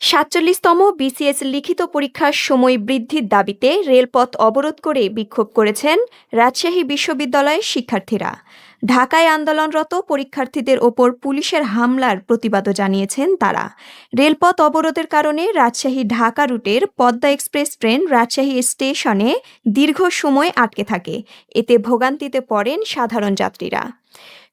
সাতচল্লিশতম বিসিএস লিখিত পরীক্ষার সময় বৃদ্ধির দাবিতে রেলপথ অবরোধ করে বিক্ষোভ করেছেন রাজশাহী বিশ্ববিদ্যালয়ের শিক্ষার্থীরা। ঢাকায় আন্দোলনরত পরীক্ষার্থীদের ওপর পুলিশের হামলার প্রতিবাদও জানিয়েছেন তারা। রেলপথ অবরোধের কারণে রাজশাহী ঢাকা রুটের পদ্মা এক্সপ্রেস ট্রেন রাজশাহী স্টেশনে দীর্ঘ সময় আটকে থাকে। এতে ভোগান্তিতে পড়েন সাধারণ যাত্রীরা।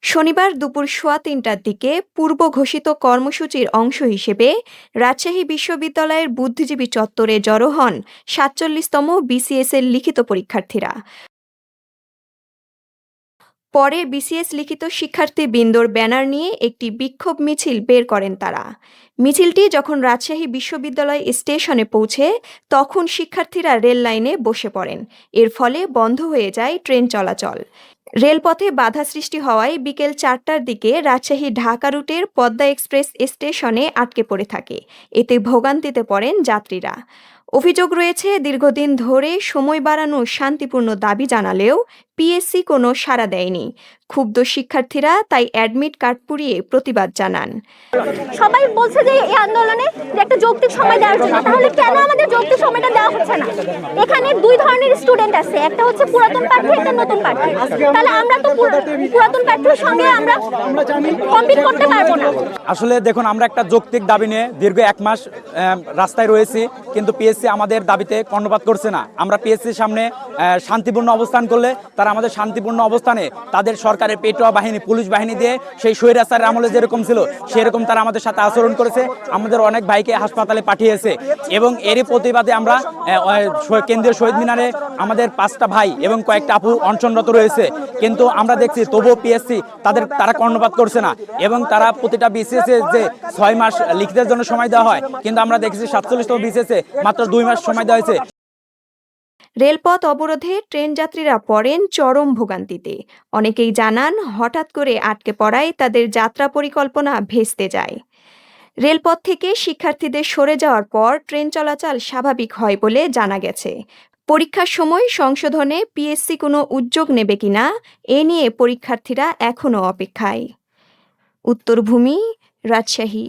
শনিবার দুপুর সোয়া তিনটার দিকে পূর্ব ঘোষিত কর্মসূচির অংশ হিসেবে রাজশাহী বিশ্ববিদ্যালয়ের বুদ্ধিজীবী চত্বরে জড়ো হন সাতচল্লিশতম বিসিএস এর লিখিত পরীক্ষার্থীরা। পরে বিসিএস লিখিত শিক্ষার্থী বিন্দুর ব্যানার নিয়ে একটি বিক্ষোভ মিছিল বের করেন তারা। মিছিলটি যখন রাজশাহী বিশ্ববিদ্যালয় স্টেশনে পৌঁছে, তখন শিক্ষার্থীরা রেল লাইনে বসে পড়েন। এর ফলে বন্ধ হয়ে যায় ট্রেন চলাচল। রেলপথে বাধা সৃষ্টি হওয়ায় বিকেল চারটার দিকে রাজশাহী ঢাকা রুটের পদ্মা এক্সপ্রেস স্টেশনে আটকে পড়ে থাকে। এতে ভোগান্তিতে পড়েন যাত্রীরা। অভিযোগ রয়েছে, দীর্ঘদিন ধরে সময় বাড়ানোর শান্তিপূর্ণ দাবি জানালেও পিএসসি কোনো সাড়া দেয়নি। ক্ষুব্ধ শিক্ষার্থীরা তাই অ্যাডমিট কার্ড পুড়িয়ে প্রতিবাদ জানান। সবাই বলছে যে এই আন্দোলনে একটা যৌক্তিক সময় দেওয়ার জন্য। তাহলে কেন আমাদের সময়টা দেওয়া হচ্ছে না। এখানে দুই ধরনের স্টুডেন্ট আছে, একটা হচ্ছে পুরাতন প্রার্থী, একটা নতুন প্রার্থী। তাহলে আমরা তো পুরাতন প্রার্থীর সঙ্গে আমরা কম্পিট করতে পারব না। আসলে দেখুন, আমরা একটা যৌক্তিক দাবি নিয়ে দীর্ঘ এক মাস রাস্তায় রয়েছি, কিন্তু পিএসসি আমাদের দাবিতে কর্ণপাত করছে না। আমরা পিএসসির সামনে শান্তিপূর্ণ অবস্থান করলে তারা আমাদের শান্তিপূর্ণ অবস্থানে তাদের সরকারের পেটোয়া বাহিনী, পুলিশ বাহিনী দিয়ে সেই স্বৈরাচারের আমলে যেরকম ছিল, সেরকম তারা আমাদের সাথে আচরণ করেছে। আমাদের অনেক ভাইকে হাসপাতালে পাঠিয়েছে এবং এরই প্রতিবাদে আমরা কেন্দ্রীয় শহীদ মিনারে আমাদের পাঁচটা ভাই এবং কয়েকটা আপু অনশনরত রয়েছে। কিন্তু আমরা দেখছি তবুও পিএসসি তাদের, তারা কর্ণপাত করছে না এবং তারা প্রতিটা বিসিএস যে ছয় মাস লিখিতের জন্য সময় দেওয়া হয়, কিন্তু আমরা দেখেছি সাতচল্লিশতম বিসিএস মাত্র দুই মাস সময় দেওয়া হয়েছে। রেলপথ অবরোধে ট্রেন যাত্রীরা পড়েন চরম ভোগান্তিতে। অনেকেই জানান হঠাৎ করে আটকে পড়ায় তাদের যাত্রা পরিকল্পনা ভেস্তে যায়। রেলপথ থেকে শিক্ষার্থীদের সরে যাওয়ার পর ট্রেন চলাচল স্বাভাবিক হয় বলে জানা গেছে। পরীক্ষার সময় সংশোধনে পিএসসি কোনো উদ্যোগ নেবে কিনা, এ নিয়ে পরীক্ষার্থীরা এখনও অপেক্ষায়। উত্তরভূমি, রাজশাহী।